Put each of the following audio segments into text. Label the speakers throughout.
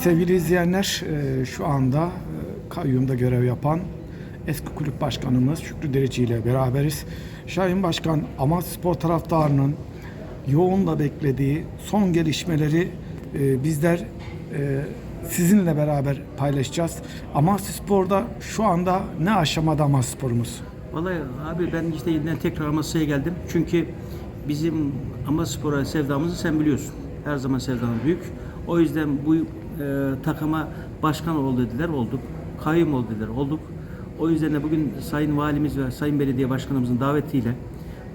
Speaker 1: Sevgili izleyenler, e, şu anda e, kayyumda görev yapan eski kulüp başkanımız Şükrü Dereci ile beraberiz. Şahin Başkan, Amasya Spor taraftarının yoğunla beklediği son gelişmeleri e, bizler sizinle beraber paylaşacağız. Amasya Spor'da şu anda ne aşamada Amasya Spor'umuz?
Speaker 2: Vallahi abi ben işte yeniden tekrar Amasya'ya geldim. Çünkü bizim Amaspor'a sevdamızı sen biliyorsun. Her zaman sevdamız büyük. O yüzden bu takıma başkan ol dediler, olduk. Kayyum ol dediler, olduk. O yüzden de bugün Sayın Valimiz ve Sayın Belediye Başkanımızın davetiyle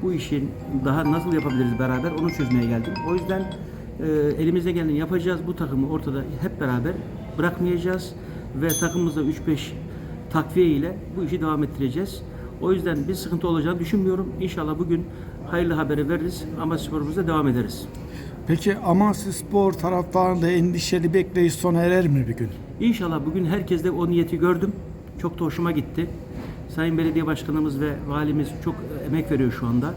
Speaker 2: bu işin daha nasıl yapabiliriz beraber onu çözmeye geldim. O yüzden e, elimizde geleni yapacağız. Bu takımı ortada hep beraber bırakmayacağız ve takımımızda 3-5 takviye ile bu işi devam ettireceğiz. O yüzden bir sıkıntı olacağını düşünmüyorum. İnşallah bugün hayırlı haberi veririz ama sporumuza devam ederiz.
Speaker 1: Peki Amasya Spor taraftarında endişeli bekleyiş sona erer mi bir gün?
Speaker 2: İnşallah bugün herkeste o niyeti gördüm. Çok da hoşuma gitti. Sayın Belediye Başkanımız ve Valimiz çok emek veriyor şu anda.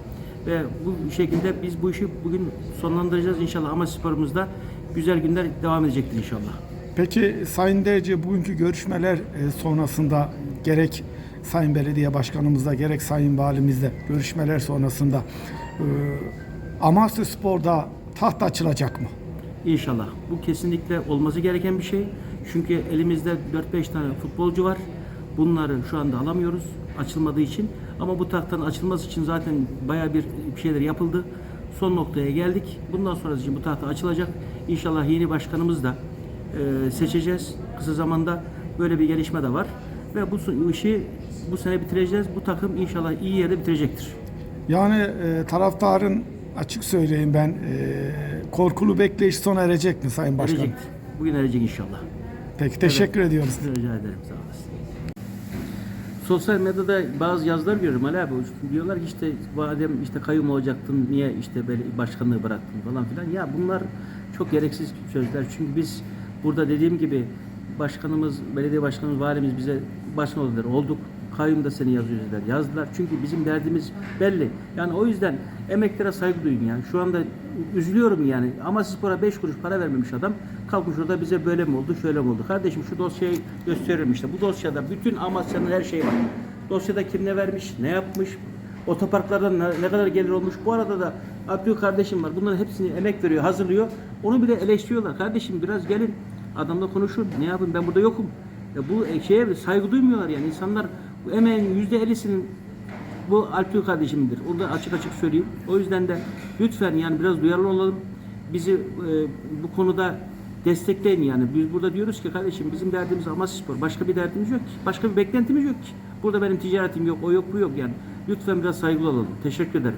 Speaker 2: Ve bu şekilde biz bu işi bugün sonlandıracağız inşallah ama sporumuzda güzel günler devam edecektir inşallah.
Speaker 1: Peki Sayın Derece bugünkü görüşmeler e, sonrasında gerek Sayın Belediye Başkanımızla gerek Sayın Valimizle görüşmeler sonrasında e, Amasya Spor'da taht açılacak mı?
Speaker 2: İnşallah. Bu kesinlikle olması gereken bir şey. Çünkü elimizde 4-5 tane futbolcu var. Bunları şu anda alamıyoruz açılmadığı için. Ama bu tahttan açılması için zaten bayağı bir şeyler yapıldı. Son noktaya geldik. Bundan sonra için bu tahta açılacak. İnşallah yeni başkanımız da e, seçeceğiz. Kısa zamanda böyle bir gelişme de var. Ve bu işi bu sene bitireceğiz. Bu takım inşallah iyi yerde bitirecektir.
Speaker 1: Yani e, taraftarın açık söyleyeyim ben e, korkulu bekleyiş sona erecek mi Sayın Başkan?
Speaker 2: Erecektir. Bugün erecek inşallah.
Speaker 1: Peki teşekkür ediyoruz.
Speaker 2: Rica ederim sağ olasın. Sosyal medyada bazı yazılar görüyorum Ali abi. Diyorlar ki işte madem işte kayyum olacaktın niye işte böyle başkanlığı bıraktın falan filan. Ya bunlar çok gereksiz sözler. Çünkü biz burada dediğim gibi başkanımız, belediye başkanımız, valimiz bize başkan oldular. Olduk. Kayyum da seni yazıyor dediler. Yazdılar. Çünkü bizim derdimiz belli. Yani o yüzden emeklere saygı duyun yani. Şu anda üzülüyorum yani. Ama spora 5 kuruş para vermemiş adam. Kalkmış orada bize böyle mi oldu, şöyle mi oldu? Kardeşim şu dosyayı gösteriyorum işte. Bu dosyada bütün Amasya'nın her şeyi var. Dosyada kim ne vermiş, ne yapmış, otoparklardan ne, ne kadar gelir olmuş. Bu arada da Abdül kardeşim var. Bunların hepsini emek veriyor, hazırlıyor. Onu bile eleştiriyorlar. Kardeşim biraz gelin. Adamla konuşun. Ne yapın ben burada yokum. Ya bu şeye saygı duymuyorlar yani. insanlar bu emeğin yüzde ellisinin bu Alptürk kardeşimdir. Onu da açık açık söyleyeyim. O yüzden de lütfen yani biraz duyarlı olalım. Bizi e, bu konuda destekleyin yani. Biz burada diyoruz ki kardeşim bizim derdimiz Amasya Spor. Başka bir derdimiz yok ki. Başka bir beklentimiz yok ki. Burada benim ticaretim yok, o yok, bu yok yani. Lütfen biraz saygılı olalım. Teşekkür ederim.